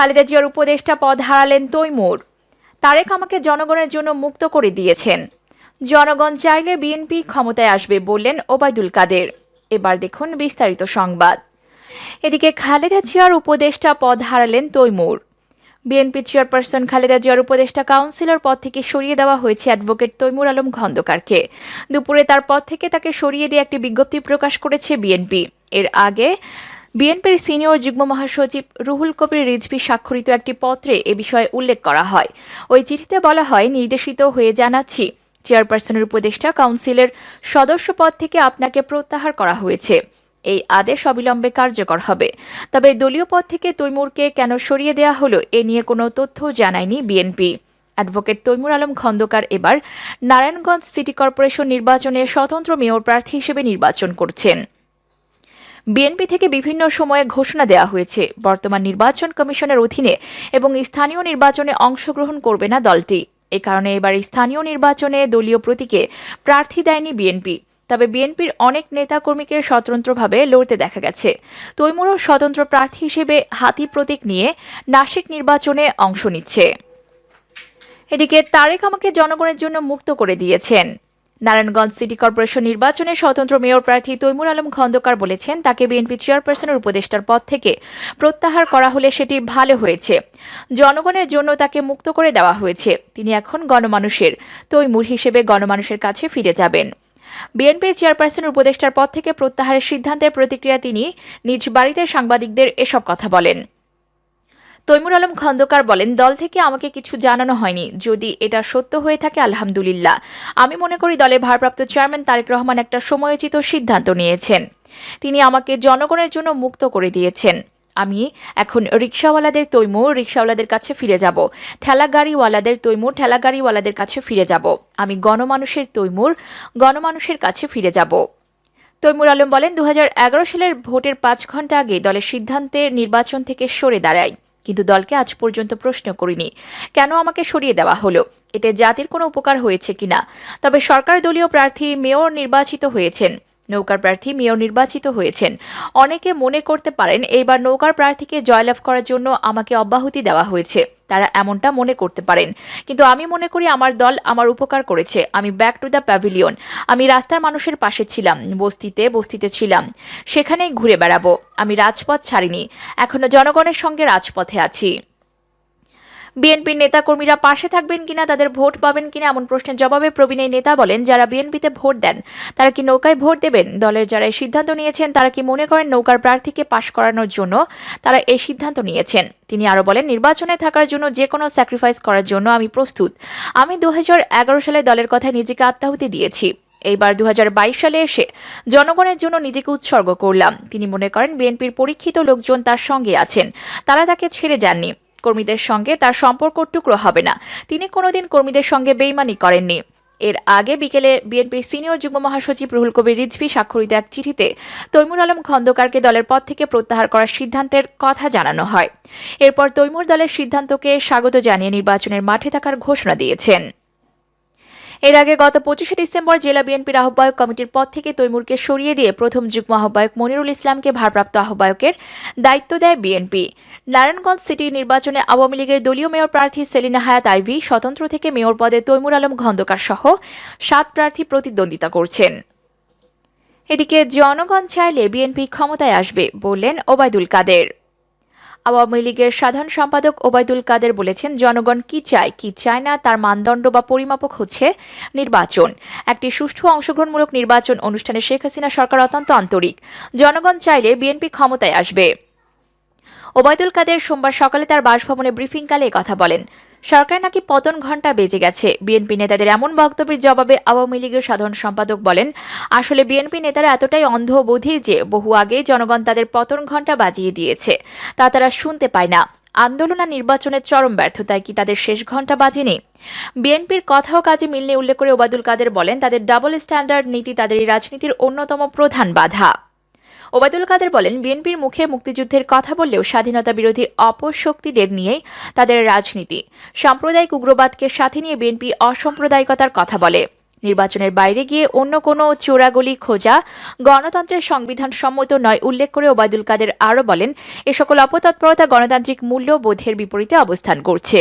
খালেদা জিয়ার উপদেষ্টা পদ হারালেন তৈমুর। তারেক আমাকে জনগণের জন্য মুক্ত করে দিয়েছেন। জনগণ চাইলে বিএনপি ক্ষমতায় আসবে বললেন ওবায়দুল কাদের। এবার দেখুন বিস্তারিত সংবাদ। এদিকে খালেদা জিয়ার উপদেষ্টা পদ হারালেন তৈমুর। বিএনপি চেয়ারপারসন খালেদা জিয়ার উপদেষ্টা কাউন্সিলর পদ থেকে সরিয়ে দেওয়া হয়েছে অ্যাডভোকেট তৈমুর আলম খন্দকারকে। দুপুরে তার পদ থেকে তাকে সরিয়ে দিয়ে একটি বিজ্ঞপ্তি প্রকাশ করেছে বিএনপি। এর আগে বিএনপির সিনিয়র যুগ্ম মহাসচিব রুহুল কবির রিজভি স্বাক্ষরিত একটি পত্রে এ বিষয়ে উল্লেখ করা হয়। ওই চিঠিতে বলা হয়, নির্দেশিত হয়ে জানাচ্ছি, চেয়ারপারসনের উপদেষ্টা কাউন্সিলের সদস্য পদ থেকে আপনাকে প্রত্যাহার করা হয়েছে। এই আদেশ অবিলম্বে কার্যকর হবে। তবে দলীয় পদ থেকে তৈমুরকে কেন সরিয়ে দেওয়া হলো, এ নিয়ে কোনো তথ্য জানায়নি বিএনপি। অ্যাডভোকেট তৈমুর আলম খন্দকার এবার নারায়ণগঞ্জ সিটি কর্পোরেশন নির্বাচনে স্বতন্ত্র মেয়র প্রার্থী হিসেবে নির্বাচন করছেন। বিএনপি থেকে বিভিন্ন সময়ে ঘোষণা দেওয়া হয়েছে। বর্তমান নির্বাচন কমিশনের অধীনে এবং স্থানীয় নির্বাচনে অংশগ্রহণ করবে না দলটি। এ কারণে এবার স্থানীয় নির্বাচনে দলীয় প্রতীকে প্রার্থী দেয়নি বিএনপি। তবে বিএনপির অনেক নেতাকর্মীকে স্বতন্ত্রভাবে লড়তে দেখা গেছে। তৈমুরও স্বতন্ত্র প্রার্থী হিসেবে হাতি প্রতীক নিয়ে নাসিক নির্বাচনে অংশ নিচ্ছে। এদিকে তারেক আমাকে জনগণের জন্য মুক্ত করে দিয়েছেন। নারায়ণগঞ্জ সিটি কর্পোরেশন নির্বাচনে স্বতন্ত্র মেয়র প্রার্থী তৈমুর আলম খন্দকার বলেছেন, তাকে বিএনপি চেয়ারপারসনের উপদেষ্টার পদ থেকে প্রত্যাহার করা হলে সেটি ভালো হয়েছে। জনগণের জন্য তাকে মুক্ত করে দেওয়া হয়েছে। তিনি এখন গণমানুষের, তৈমুর হিসেবে গণমানুষের কাছে ফিরে যাবেন। বিএনপির চেয়ারপারসনের উপদেষ্টার পদ থেকে প্রত্যাহারের সিদ্ধান্তের প্রতিক্রিয়া তিনি নিজ বাড়িতে সাংবাদিকদের এসব কথা বলেন। তৈমুর আলম খন্দকার বলেন, দল থেকে আমাকে কিছু জানানো হয়নি। যদি এটা সত্য হয়ে থাকে, আলহামদুলিল্লাহ। আমি মনে করি দলের ভারপ্রাপ্ত চেয়ারম্যান তারেক রহমান একটা সময়োচিত সিদ্ধান্ত নিয়েছেন। তিনি আমাকে জনগণের জন্য মুক্ত করে দিয়েছেন। আমি এখন রিক্সাওয়ালাদের তৈমুর, রিক্সাওয়ালাদের কাছে ফিরে যাব। ঠেলাগাড়িওয়ালাদের তৈমুর, ঠেলাগাড়িওয়ালাদের কাছে ফিরে যাব। আমি গণমানুষের তৈমুর, গণমানুষের কাছে ফিরে যাব। তৈমুর আলম বলেন দু হাজার এগারো সালের ভোটের পাঁচ ঘণ্টা আগে দলের সিদ্ধান্তে নির্বাচন থেকে সরে দাঁড়ায় কিন্তু দলকে আজ পর্যন্ত প্রশ্ন করিনি। কেন আমাকে সরিয়ে দেওয়া হলো? এতে জাতির কোনো উপকার হয়েছে কিনা? তবে সরকার দলীয় প্রার্থী মেয়র নির্বাচিত হয়েছেন। নৌকার প্রার্থী মেয়র নির্বাচিত হয়েছেন। অনেকে মনে করতে পারেন, এইবার নৌকার প্রার্থীকে জয়লাভ করার জন্য আমাকে অব্যাহতি দেওয়া হয়েছে। তারা এমনটা মনে করতে পারেন। কিন্তু আমি মনে করি আমার দল আমার উপকার করেছে। আমি ব্যাক টু দ্য প্যাভিলিয়ন আমি রাস্তার মানুষের পাশে ছিলাম, বস্তিতে বস্তিতে ছিলাম। সেখানেই ঘুরে বেড়াবো। আমি রাজপথ ছাড়িনি। এখনও জনগণের সঙ্গে রাজপথে আছি। বিএনপির নেতাকর্মীরা পাশে থাকবেন কিনা, তাদের ভোট পাবেন কিনা এমন প্রশ্নের জবাবে প্রবীণ এই নেতা বলেন, যারা বিএনপিতে ভোট দেন, তারা কি নৌকায় ভোট দেবেন? দলের যারা এই সিদ্ধান্ত নিয়েছেন, তারা কি মনে করেন নৌকার প্রার্থীকে পাশ করানোর জন্য তারা এই সিদ্ধান্ত নিয়েছেন? তিনি আরও বলেন, নির্বাচনে থাকার জন্য যে কোনো স্যাক্রিফাইস করার জন্য আমি প্রস্তুত। আমি দু হাজার এগারো সালে দলের কথায় নিজেকে আত্মাহুতি দিয়েছি। এইবার দু হাজার বাইশ সালে এসে জনগণের জন্য নিজেকে উৎসর্গ করলাম। তিনি মনে করেন, বিএনপির পরীক্ষিত লোকজন তার সঙ্গে আছেন। তারা তাকে ছেড়ে যাননি। কর্মীদের সঙ্গে তার সম্পর্ক টুকরো হবে না। তিনি কোনোদিন কর্মীদের সঙ্গে বেইমানি করেননি। এর আগে বিকেলে বিএনপির সিনিয়র যুগ্ম মহাসচিব রুহুল কবির রিজভি স্বাক্ষরিত এক চিঠিতে তৈমুর আলম খন্দকারকে দলের পদ থেকে প্রত্যাহার করার সিদ্ধান্তের কথা জানানো হয়। এরপর তৈমুর দলের সিদ্ধান্তকে স্বাগত জানিয়ে নির্বাচনের মাঠে থাকার ঘোষণা দিয়েছেন। এর আগে গত পঁচিশে ডিসেম্বর জেলা বিএনপির আহ্বায়ক কমিটির পদ থেকে তৈমুরকে সরিয়ে দিয়ে প্রথম যুগ্ম আহ্বায়ক মনিরুল ইসলামকে ভারপ্রাপ্ত আহ্বায়কের দায়িত্ব দেয় বিএনপি। নারায়ণগঞ্জ সিটি নির্বাচনে আওয়ামী লীগের দলীয় মেয়র প্রার্থী সেলিনা হায়াত আইভি স্বতন্ত্র থেকে মেয়র পদে তৈমুর আলম খন্দকার সহ সাত প্রার্থী প্রতিদ্বন্দ্বিতা করছেন। এদিকে জনগণ চাইলে বিএনপি ক্ষমতায় আসবে বললেন ওবায়দুল কাদের। আওয়ামী লীগের সাধারণ সম্পাদক ওবায়দুল কাদের বলেছেন, জনগণ কি চায় কি চায় না, তার মানদণ্ড বা পরিমাপক হচ্ছে নির্বাচন। একটি সুষ্ঠু অংশগ্রহণমূলক নির্বাচন অনুষ্ঠানে শেখ হাসিনা সরকার অত্যন্ত আন্তরিক। জনগণ চাইলে বিএনপি ক্ষমতায় আসবে। ওবায়দুল কাদের সোমবার সকালে তার বাসভবনে ব্রিফিংকালে কথা বলেন। সরকার নাকি পতন ঘণ্টা বেজে গেছে। বিএনপি নেতাদের এমন বক্তব্যের জবাবে আওয়ামী লীগের সাধারণ সম্পাদক বলেন, আসলে বিএনপি নেতারা এতটাই অন্ধ বধির যে বহু আগে জনগণ তাদের পতন ঘণ্টা বাজিয়ে দিয়েছে। তা তারা শুনতে পায় না। আন্দোলন আর নির্বাচনের চরম ব্যর্থতায় কি তাদের শেষ ঘণ্টা বাজেনি? বিএনপির কথাও কাজে মিলনে উল্লেখ করে ওবায়দুল কাদের বলেন, তাদের ডাবল স্ট্যান্ডার্ড নীতি তাদের রাজনীতির অন্যতম প্রধান বাধা। ওবায়দুল কাদের বলেন, বিএনপির মুখে মুক্তিযুদ্ধের কথা বললেও স্বাধীনতা বিরোধী অপশক্তিদের নিয়েই তাদের রাজনীতি। সাম্প্রদায়িক উগ্রবাদকে সাথে নিয়ে বিএনপি অসাম্প্রদায়িকতার কথা বলে। নির্বাচনের বাইরে গিয়ে অন্য কোনো চোরাগলি খোঁজা গণতন্ত্রের সংবিধান সম্মত নয় উল্লেখ করে ওবায়দুল কাদের আরও বলেন, এ সকল অপতৎপরতা গণতান্ত্রিক মূল্যবোধের বিপরীতে অবস্থান করছে।